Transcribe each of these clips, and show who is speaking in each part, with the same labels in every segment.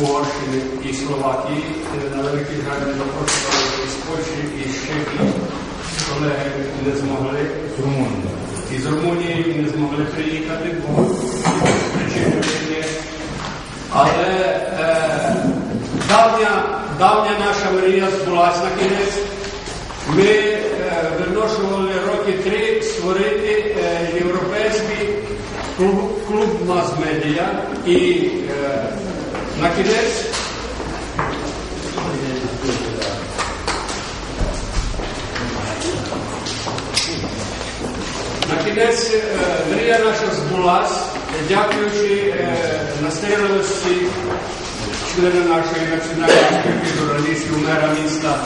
Speaker 1: Угорщини і Словакії. На великий жаль запрошували із Польщі і і колеги не змогли.
Speaker 2: З Румунії.
Speaker 1: Із Румунії не змогли приїхати, бо причини є. Але е, давня, давня наша мрія збулась на кінець. Ми е, виношували роки три створити е, європейський клуб, клуб мас-медіа і е, на кінець На кінець е, мрія наша збулась, дякуючи е, настирливості члена нашої національної спілки журналістів, мера міста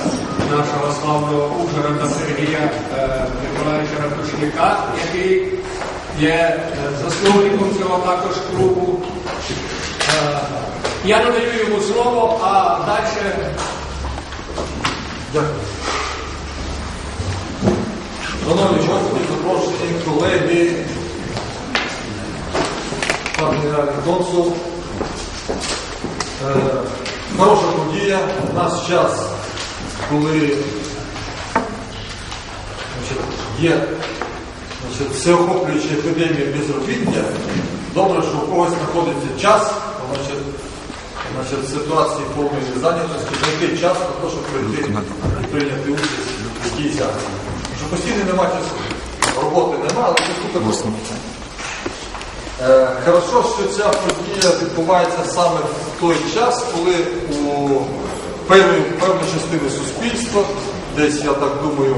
Speaker 1: нашого славного Ужгорода Сергія е, Миколаївича Ратушника, який є засновником цього також клубу. Я надаю йому слово, а далі
Speaker 3: Дякую. Шановні гості, запрошені колеги, пан генеральний консул. Е, хороша подія. У нас час, коли значить, є значить, всеохоплююча епідемія безробіття. Добре, що у когось знаходиться час, значить, значить, в ситуації повної зайнятості знайти час на те, щоб прийти і прийняти участь в якійсь акції. Що постійно нема часу. Роботи нема, але часу також. Е, Хорошо, що ця подія відбувається саме в той час, коли у певної, частини суспільства, десь, я так думаю,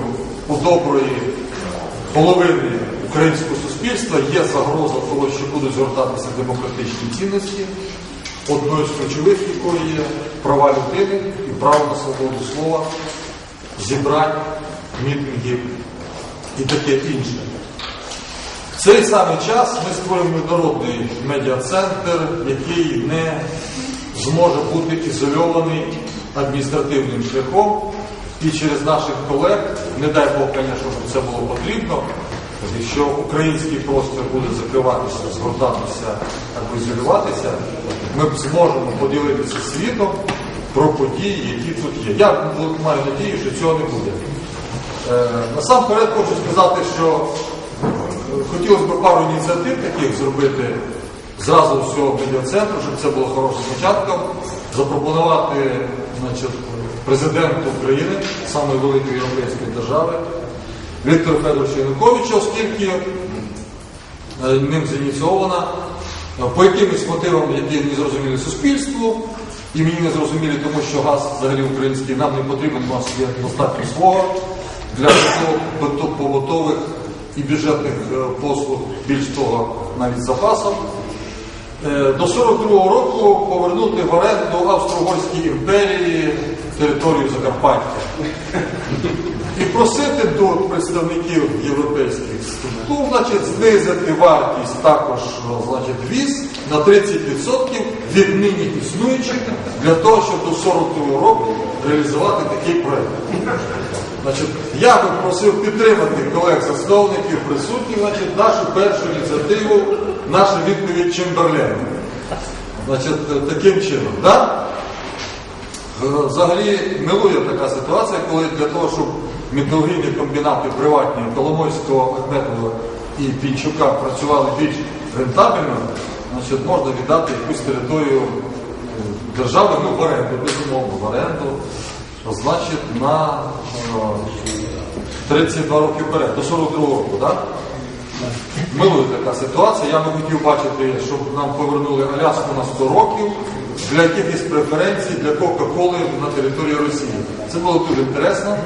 Speaker 3: у доброї половини українського суспільства є загроза того, що будуть згортатися демократичні цінності, одною з ключових якої є права людини і право на свободу слова, зібрань, мітингів і таке інше. В цей самий час ми створюємо міжнародний медіа-центр, який не зможе бути ізольований адміністративним шляхом. І через наших колег, не дай Бог, звісно, щоб це було потрібно, якщо український простір буде закриватися, згортатися або ізолюватися, ми б зможемо поділитися світом про події, які тут є. Я маю надію, що цього не буде. Е, насамперед хочу сказати, що Хотілося б пару ініціатив таких зробити зразу всього медіа-центру, щоб це було хорошим початком. Запропонувати значить, президенту України, самої великої європейської держави, Віктору Федоровичу Януковичу, оскільки е, ним зініційована е, по якимось мотивам, які не зрозуміли суспільству, і мені не зрозумілі, тому що газ взагалі український нам не потрібен, у нас є достатньо свого для побутових і бюджетних е, послуг, більш того, навіть запасом. До 42-го року повернути в оренду Австро-Угорській імперії територію Закарпаття. І просити до представників європейських структур, значить, знизити вартість також значить, віз на 30% від нині існуючих для того, щоб до 42 року реалізувати такий проєкт. Значить, я би просив підтримати колег-засновників, присутніх, значить, нашу першу ініціативу, нашу відповідь Чемберлену. Значить, таким чином, да? Е, Взагалі милує така ситуація, коли для того, щоб металургійні комбінати приватні Коломойського, Ахметова і Пінчука працювали більш рентабельно, значить, можна віддати якусь територію е, держави, ну, в оренду, безумовно, в оренду, значить, на е, 32 роки вперед, до 42 року, так? Милує така ситуація. Я би хотів бачити, щоб нам повернули Аляску на 100 років для якихось преференцій для Кока-Коли на території Росії. Це було дуже інтересно.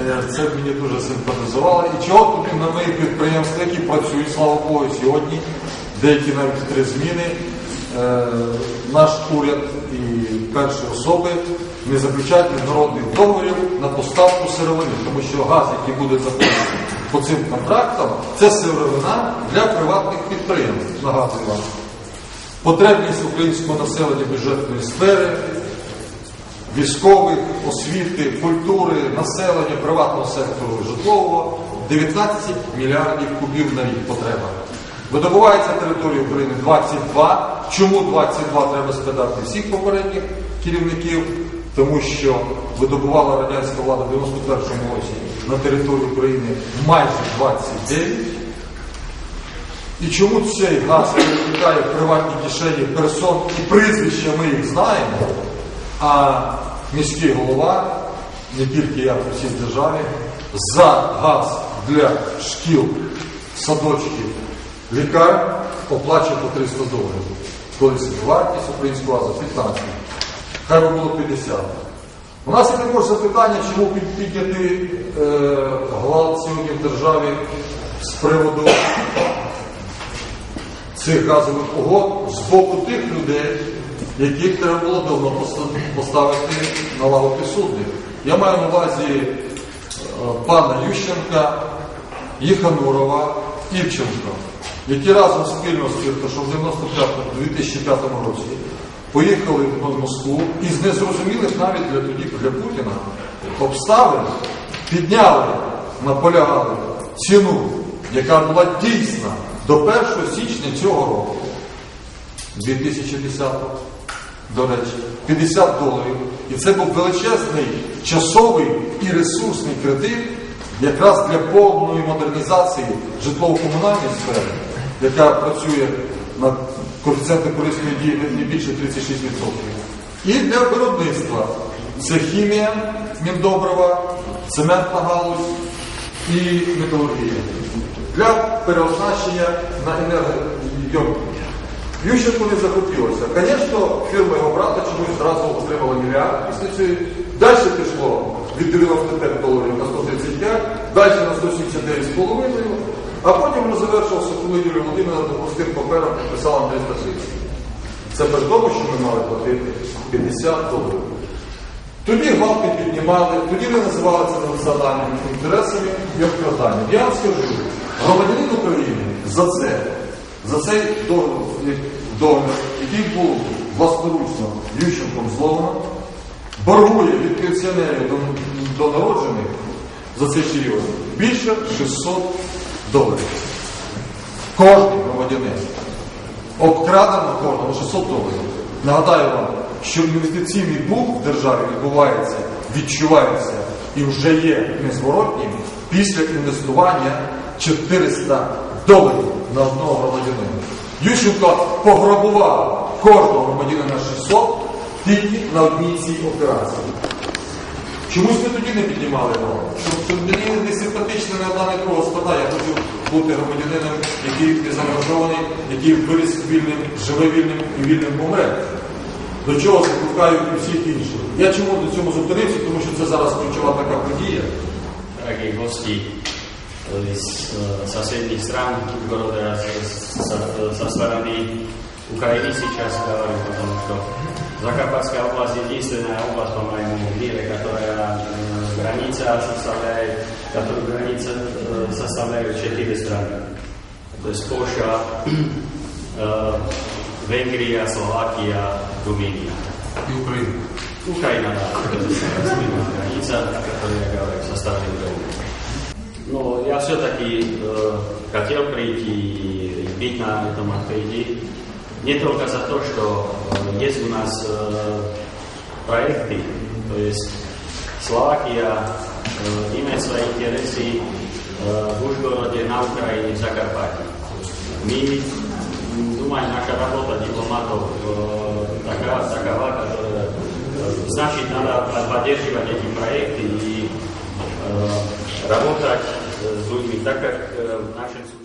Speaker 3: Е, Це мені дуже симпатизувало. І чого тут на мої підприємства, які працюють, слава Богу, сьогодні, деякі навіть три зміни, е, наш уряд і перші особи не заключають міжнародних договорів на поставку сировини, тому що газ, який буде заходити по цим контрактам, це сировина для приватних підприємств. Нагадую вам. Потребність українського населення бюджетної сфери, військових, освіти, культури, населення, приватного сектору житлового 19 мільярдів кубів на рік потреба. Видобувається територія України 22. Чому 22 треба спитати всіх попередніх керівників? Тому що видобувала радянська влада в 91-му році на території України майже 29. І чому цей газ перетікає в приватні кишені персон і прізвища ми їх знаємо, а міський голова, не тільки я в всій державі, за газ для шкіл, садочків, лікарень оплачує по 300 доларів. Колись вартість українського газу 15. Хай би було 50. У нас є також запитання, чому під- підняти е, гвалт сьогодні в державі з приводу цих газових угод з боку тих людей, яких треба було давно поставити на лаву підсудних. Я маю на увазі е, пана Ющенка, Єханурова, Івченка, які разом спільно з Фірташом в 95-2005 році поїхали в Москву і з незрозумілих навіть для тоді для Путіна обставин підняли, наполягали ціну, яка була дійсна до 1 січня цього року, 2010 до речі, 50 доларів. І це був величезний часовий і ресурсний кредит якраз для повної модернізації житлово-комунальної сфери, яка працює на коефіцієнти корисної дії не- більше 36%. І для виробництва це хімія, міндобрива, цементна галузь і металургія. Для переоснащення на енергойомку. Ющенку не захотілося. Звісно, фірма його брата чомусь зразу отримала мільярд після цієї. Далі пішло від 95 доларів на 135, далі на 179,5, а потім воно завершилося, коли Юлія Володимирівна простим папером підписала на 330. Це при тому, що ми мали платити 50 доларів. Тоді гвалти піднімали, тоді ми називали це національними інтересами і обкраданням. Я вам скажу, громадянин України за це, за цей договір, який був власноручно Ющенком зловано, боргує від пенсіонерів до, до народжених за цей період більше 600 доларів. Кожен громадянин обкрадено кожному 600 доларів. Нагадаю вам, що інвестиційний бум в державі відбувається, відчувається і вже є незворотнім після інвестування 400 доларів на одного громадянина. Ющенко пограбував кожного громадянина 600 тільки на одній цій операції. Чомусь ми тоді не піднімали його. Щоб, мені не симпатична не одна, не сторона. Я хотів бути громадянином, який не заангажований, який виріс вільним, живе вільним і вільним помре. До чого закликають і всіх інших. Я чому до цьому зупинився? Тому що це зараз ключова така подія.
Speaker 2: Hosti eh, z eh, соседних стран, Ужгорода, со, со стороны Украины сейчас говорю, потому что Закарпатская область единственная область, по-моему, в мире, которая э, граница составляет, которую граница э, составляют четыре страны. То есть Польша, э, Венгрия, Словакия, Румыния.
Speaker 3: І Україна.
Speaker 2: Украина, да, это спинная граница, о которой я говорю, составляет договор. Но я все-таки э, хотел прийти и быть на этом открытии не только за то, что э, есть у нас э, проекты, то есть Словакия э, имеет свои интересы э, в Ужгороде, на Украине, в Закарпатье. Мы, м, думаю, наша работа дипломатов э, такова, такова, которая э, значит, надо поддерживать эти проекты и э, работать людьми, так как в нашем случае